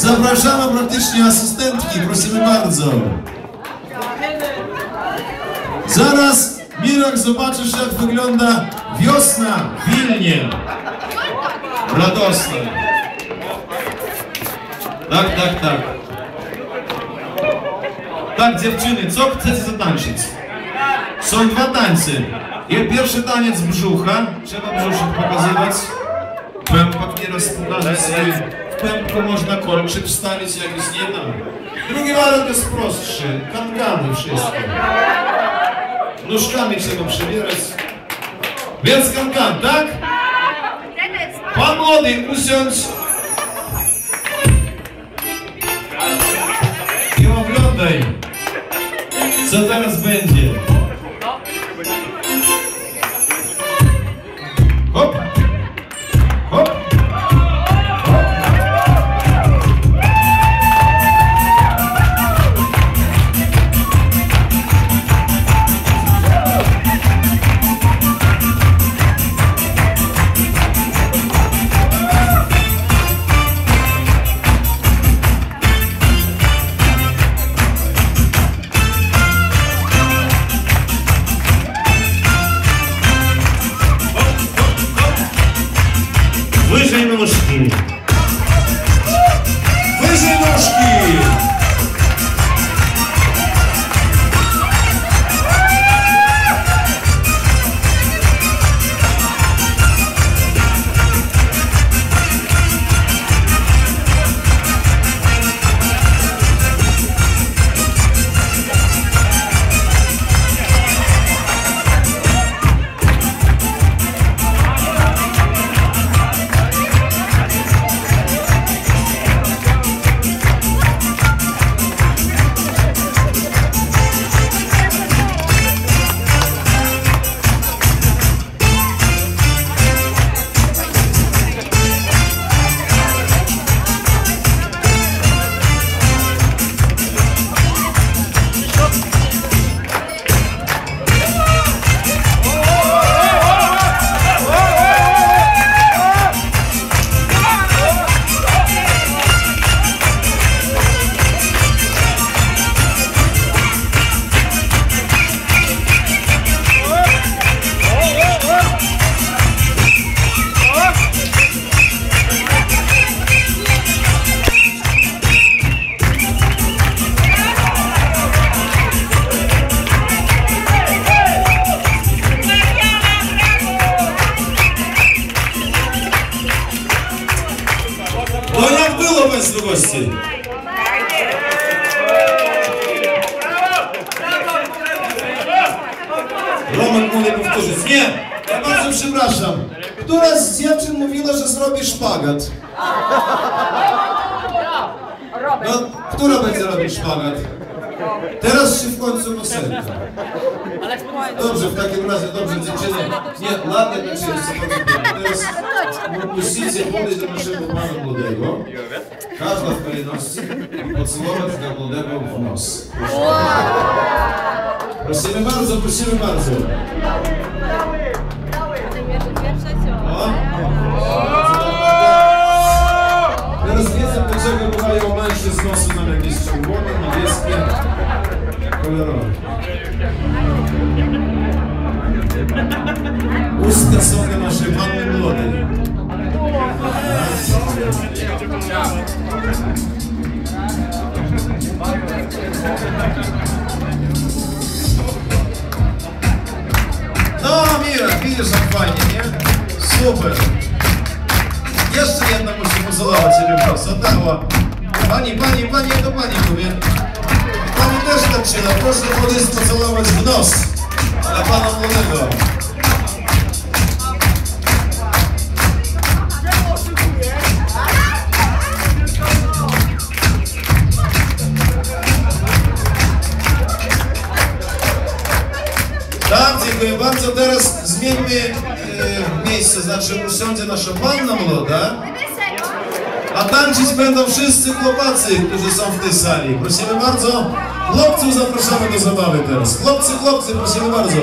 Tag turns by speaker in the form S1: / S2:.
S1: Zapraszamy praktycznie asystentki, prosimy bardzo. Zaraz Mirek zobaczysz jak wygląda wiosna w Wilnie. Radosna. Tak, tak, tak. Tak dziewczyny, co chcecie zatańczyć? Są dwa tańce. Pierwszy taniec brzucha, trzeba brzuszek pokazywać. Nie rozpukany swój. Można kolczyk wstawić, jak jest nie da. Drugi wariant jest prostszy. Kankany wszystko. Nóżkami trzeba przebierać. Więc kankan, tak? Pan młody, usiądź. I oglądaj, co teraz będzie. Goście? Roman mówi powtórzyć. Nie! Ja bardzo przepraszam. Która z dziewczyn mówiła, że zrobi szpagat? No, która będzie robić szpagat? Teraz się w końcu poserka. Dobrze, w takim razie, dobrze, dziewczyny. Nie, ładnie tak się jest. Teraz puścicie podejść do naszego pana młodego. Każda w kolejności i pocałować dla młodego w nos. Prosimy bardzo, prosimy bardzo. кольорові. Уста соня нашої пан Мелоди. Да, Мира, видишь шампанье, не? Супер. Я же приятно, что поцеловать тебя, красота. Пани, пани, пани, это пани, кумир. Pani też tak się da. Proszę podejść pocałować w nos. Dla pana młodego. Tak, dziękuję bardzo. Teraz zmieńmy e, miejsce, znaczy usiądzie nasza panna młoda, a tańczyć będą wszyscy chłopacy, którzy są w tej sali. Prosimy bardzo, chłopców zapraszamy do zabawy teraz. Chłopcy, chłopcy, prosimy bardzo.